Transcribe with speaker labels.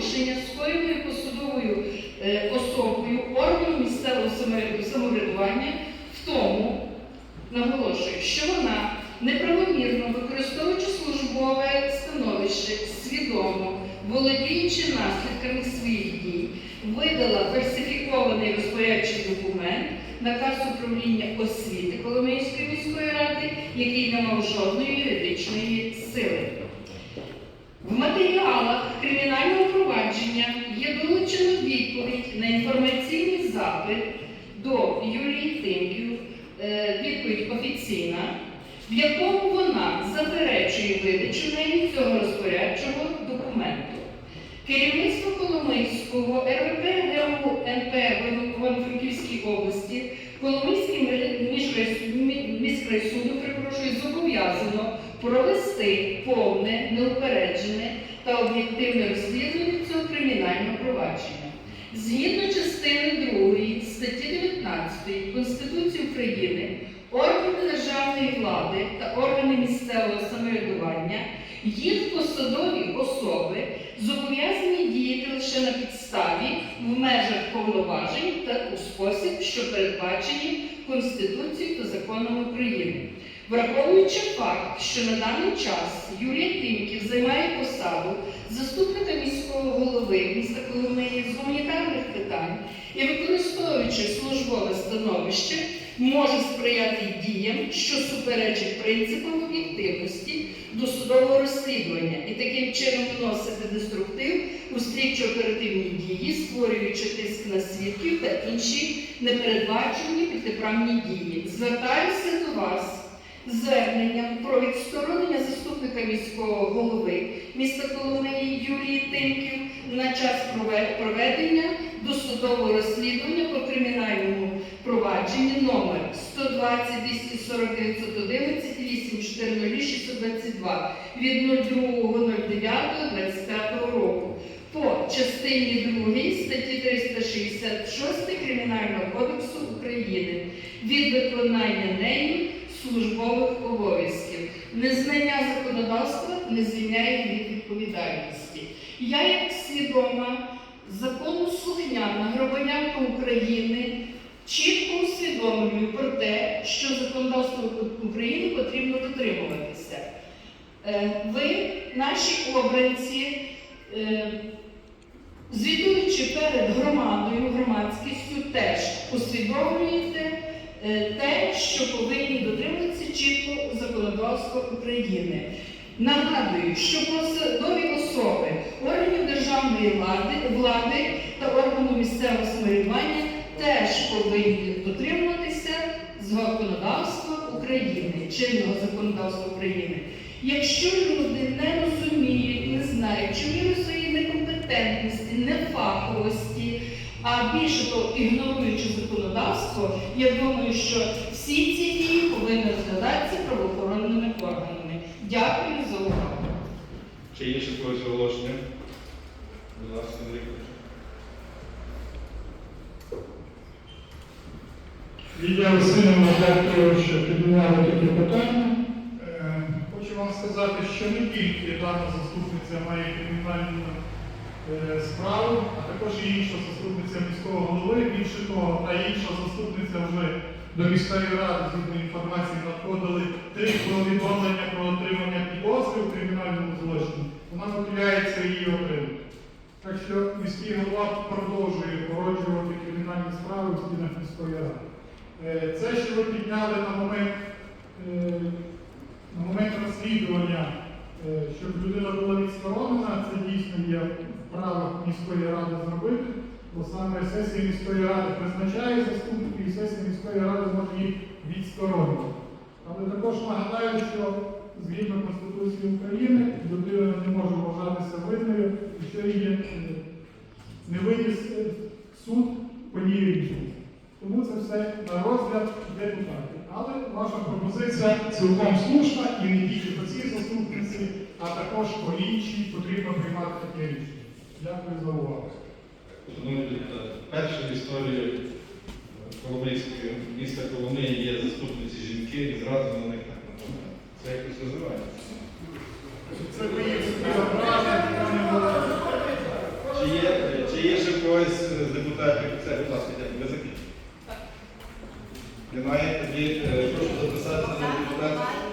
Speaker 1: правопорушення, скоєної посадовою е, особою органу місцевого самоврядування в тому, наголошую, що вона неправомірно використовуючи службове становище, свідомо володіючи наслідками своїх дій, видала фальсифікований розпорядчий документ наказ управління освіти Коломийської міської ради, який не мав жодної юридичної сили. В матеріалах кримінального провадження є долучено відповідь на інформаційний запит до Юлії Тимків, е, відповідь офіційна, в якому вона заперечує видачу нею цього розпорядчого документу. Керівництво Коломийського РВП ГУ та об'єктивне розслідування цього кримінального провадження. Згідно частини 2 статті 19 Конституції України, органи державної влади та органи місцевого самоврядування, їх посадові особи зобов'язані діяти лише на підставі в межах повноважень та у спосіб, що передбачені Конституцією та законами України. Враховуючи факт, що на даний час Юлія заступника міського голови міста Коломиї з гуманітарних питань і використовуючи службове становище, може сприяти діям, що суперечать принципам об'єктивності досудового розслідування і таким чином вносити деструктив у слідчо-оперативні дії, створюючи тиск на свідків та інші непередбачені протиправні дії. Звертаюся до вас зверненням про відсторонення заступника міського голови міста Коломиї Юлії Тимків на час проведення досудового розслідування по кримінальному провадженні номер 120 240 911 840 622 від 02.09.25 року по частині 2 статті 366 Кримінального кодексу України від виконання нею службових обов'язків. Незнання законодавства не звільняє від відповідальності. Я, як свідома, законослухняна громадянка України, чітко усвідомлюю про те, що законодавство України потрібно дотримуватися. Е, Ви, наші обранці, е, звітуючи перед громадою, громадськістю, теж усвідомлюєте е, те, що повинні дотримуватися чітко законодавства України. Нагадую, що посадові особи органів державної влади, влади та органу місцевого самоврядування теж повинні дотримуватися законодавства України, чинного законодавства України. Якщо люди не розуміють, не знають, чи міру своєї некомпетентності, нефаховості, а більше того, ігноруючи законодавство, я думаю, що всі ці дії повинні розглядатися правоохоронними органами. Дякую за увагу.
Speaker 2: Чи ще когось оголошення? Будь ласка, Андрій.
Speaker 3: Лідія Васильівна, дякую, що підняли такі питання. Е, Хочу вам сказати, що не тільки дана заступниця має кримінальну е, справу, а також і інша заступниця міського голови. Більше того, та інша заступниця вже до міської ради, згідно інформації, надходили три повідомлення про отримання підозри у кримінальному готується її отримати. Так що міський голова продовжує породжувати кримінальні справи в стінах міської ради. Е, Це, що ви підняли на момент, е, на момент розслідування, е, щоб людина була відсторонена, це дійсно є в правах міської ради зробити, бо саме сесія міської ради призначає заступників і сесія міської ради може їх відсторонити. Але також нагадаю, що згідно Конституції України людина не може вважатися винною, якщо її е, не виніс е, суд по ній рішення. Тому це все на розгляд депутатів. Але ваша пропозиція цілком слушна і не тільки по цій заступниці, а також по іншій потрібно приймати таке рішення. Дякую за увагу.
Speaker 2: Шановні депутати, перше в історії Коломийської міста Коломиї є заступниці жінки і зразу на них. Це якось називається.
Speaker 3: Це ви.
Speaker 2: Чи є ще когось з депутатів? Це, будь ласка, дякую. Ви закінчили? Немає? Тоді е, прошу записатися на депутатів.